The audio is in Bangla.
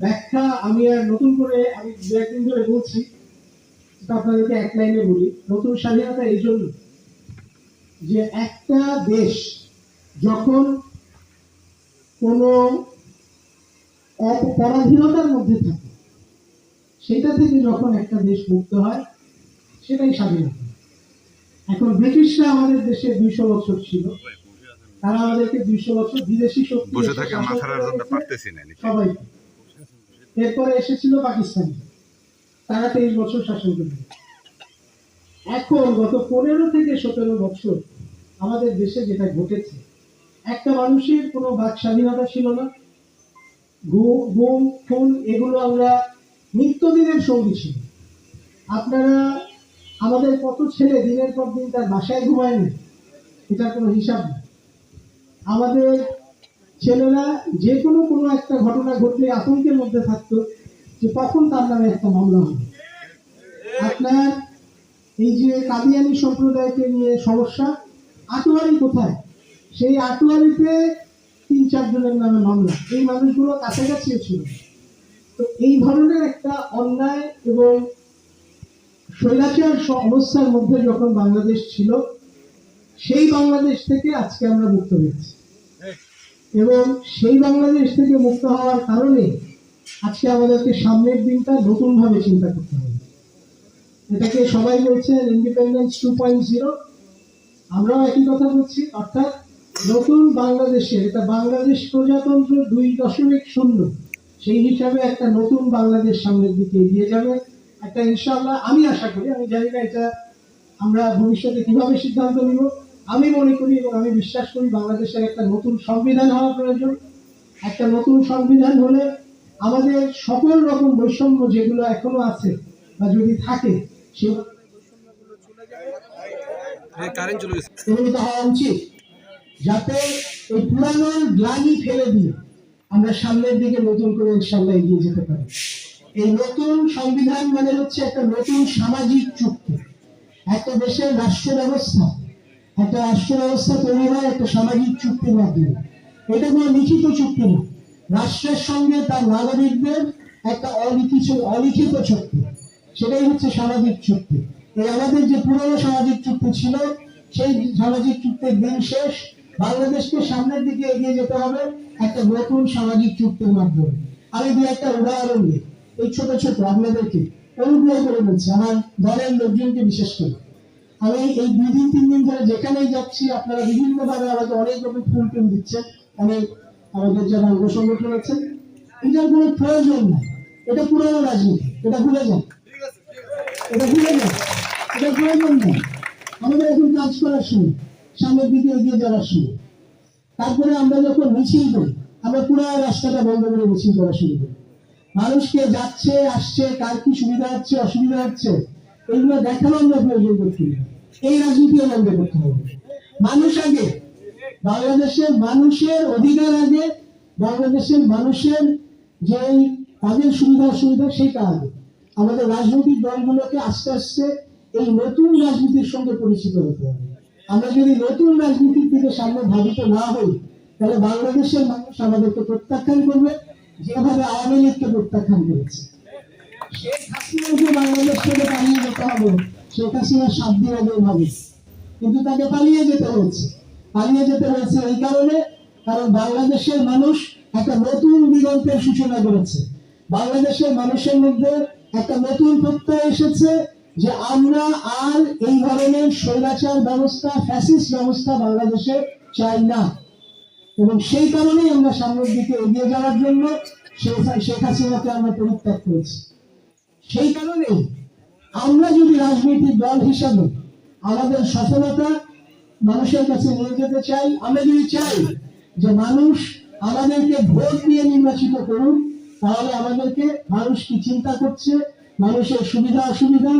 ব্যাখ্যা আমি আর নতুন করে আমি দু একদিন ধরে বলছি সেটা আপনাদেরকে এক লাইনে বলি। নতুন স্বাধীনতা এই জন্য যে একটা দেশ যখন কোনো অপরাধীনতার মধ্যে থাকে সেটা থেকে যখন একটা দেশ মুক্ত হয় সেটাই স্বাধীনতা। এখন ব্রিটিশরা আমাদের দেশে দুইশো বছর ছিল। তারা আমাদেরকে দুইশো বছর বিদেশি শক্তি। সবাই এরপরে এসেছিল পাকিস্তানি। তারা তেইশ বছর শাসন করে এখন গত পনেরো থেকে সতেরো বছর আমাদের দেশে যেটা ঘটেছে, একটা মানুষের কোনো বাক স্বাধীনতা ছিল না। গুম, খুন, এগুলো আমরা নিত্যদিনের সঙ্গী ছিল আপনারা আমাদের কত ছেলে দিনের পর দিন তার বাসায় ঘুমায় না এটার কোনো হিসাব নেই। আমাদের ছেলেরা যে কোনো কোনো একটা ঘটনা ঘটলে আতঙ্কের মধ্যে থাকতো যে কখন তার নামে একটা মামলা হবে। আপনার এই যে কাদিয়ানি সম্প্রদায়কে নিয়ে সমস্যা, আটোয়ারি কোথায়? সেই আটোয়ারিতে তিন চারজনের নামে মামলা। এই মানুষগুলো কাছাকাছিও ছিল। তো এই ধরনের একটা অন্যায় এবং স- অবস্থার মধ্যে যখন বাংলাদেশ ছিল, সেই বাংলাদেশ থেকে আজকে আমরা মুক্ত হয়েছি। এবং সেই বাংলাদেশ থেকে মুক্ত হওয়ার কারণে আজকে আমাদেরকে সামনের দিনটা নতুন ভাবে চিন্তা করতে হবে। এটাকে সবাই বলছেন ইন্ডিপেন্ডেন্স টু পয়েন্ট জিরো আমরাও একই কথা বলছি, অর্থাৎ নতুন বাংলাদেশের, এটা বাংলাদেশ প্রজাতন্ত্র দুই দশমিক শূন্য, সেই হিসাবে একটা নতুন বাংলাদেশ সামনের দিকে এগিয়ে যাবে। একটা ইনশাআল্লাহ, আমি আশা করি, আমি জানি না এটা আমরা ভবিষ্যতে কীভাবে সিদ্ধান্ত নিব। আমি মনে করি এবং আমি বিশ্বাস করি বাংলাদেশের একটা নতুন সংবিধান হওয়া প্রয়োজন। একটা নতুন সংবিধান হলে আমাদের সকল রকম বৈষম্য যেগুলো এখনও আছে বা যদি থাকে হওয়া উচিত। যাতে এই পুরানো গ্লানি ফেলে দিয়ে আমরা সামনের দিকে নতুন করে ইনশাল্লাহ এগিয়ে যেতে পারি। এই নতুন সংবিধান মানে হচ্ছে একটা নতুন সামাজিক চুক্তি। একটা দেশের রাষ্ট্র ব্যবস্থা একটা রাষ্ট্র ব্যবস্থা তৈরি হয়, একটা সামাজিক চুক্তির মাধ্যমে। এটা কোনো লিখিত চুক্তি না। রাষ্ট্রের সঙ্গে তার নাগরিকদের একটা অলিখিত অলিখিত চুক্তি। সেটাই হচ্ছে সামাজিক চুক্তি। এই আমাদের যে পুরনো সামাজিক চুক্তি ছিল, সেই সামাজিক চুক্তির দিন শেষ। বাংলাদেশকে সামনের দিকে এগিয়ে যেতে হবে একটা নতুন সামাজিক চুক্তির মাধ্যমে। আমি দু একটা উদাহরণ দিই এই ছোট ছোট আপনাদেরকে অনুগ্রহ করে বলছি, আমার দলের লোকজনকে বিশেষ করে। আমি এই দুই দিন, তিন দিন ধরে যেখানেই যাচ্ছি, আপনারা বিভিন্ন ভাবে আমাকে অনেক রকম ফুল টুল দিচ্ছেন। অনেক আমাদের যারা অঙ্গ সংগঠন আছেন এটার কোনো প্রয়োজন নাই। এটা পুরনো রাজনীতি, এটা ভুলে যান। এটা ভুলে যান। এটা প্রয়োজন নেই। আমাদের এখন কাজ করার সময়, সামনের দিকে এগিয়ে যাওয়ার সময়। তারপরে আমরা যখন মিছিল করি, আমরা পুরো রাস্তাটা বন্ধ করে মিছিল করা শুরু করি। মানুষকে যাচ্ছে, আসছে, কার কি সুবিধা হচ্ছে, অসুবিধা হচ্ছে এগুলো দেখানো আমরা প্রয়োজন করছি এই রাজনীতিও বন্ধ করতে হবে। মানুষ আগে, বাংলাদেশের মানুষের অধিকার আগে, বাংলাদেশের মানুষের যে তাদের সুবিধা অসুবিধা সেটা আগে। আমাদের রাজনৈতিক দলগুলোকে আস্তে আস্তে এই নতুন রাজনীতির সঙ্গে পরিচিত হতে হবে। আমরা যদি নতুন রাজনীতির দিকে সামনে ধাবিত না হই, তাহলে বাংলাদেশের মানুষ আমাদেরকে প্রত্যাখ্যান করবে, যেভাবে আওয়ামী লীগকে প্রত্যাখ্যান করেছে। বাংলাদেশের মানুষ একটা নতুন দিগন্তের সূচনা করেছে। বাংলাদেশের মানুষের মধ্যে একটা নতুন প্রত্যয় এসেছে যে আমরা আর এই ধরনের স্বৈরাচার ব্যবস্থা, ফ্যাসিস্ট ব্যবস্থা বাংলাদেশে চাই না। এবং সেই কারণেই আমরা সামনের দিকে এগিয়ে যাওয়ার জন্য শেখ হাসিনাকে আমরা পরিত্যাগ করেছি। সেই কারণে আমরা যদি রাজনৈতিক দল হিসাবে আমাদের সফলতা মানুষের কাছে নিয়ে যেতে চাই, আমরা যদি চাই যে মানুষ আমাদেরকে ভোট দিয়ে নির্বাচিত করুন তাহলে আমাদেরকে মানুষ কি চিন্তা করছে? মানুষের সুবিধা অসুবিধা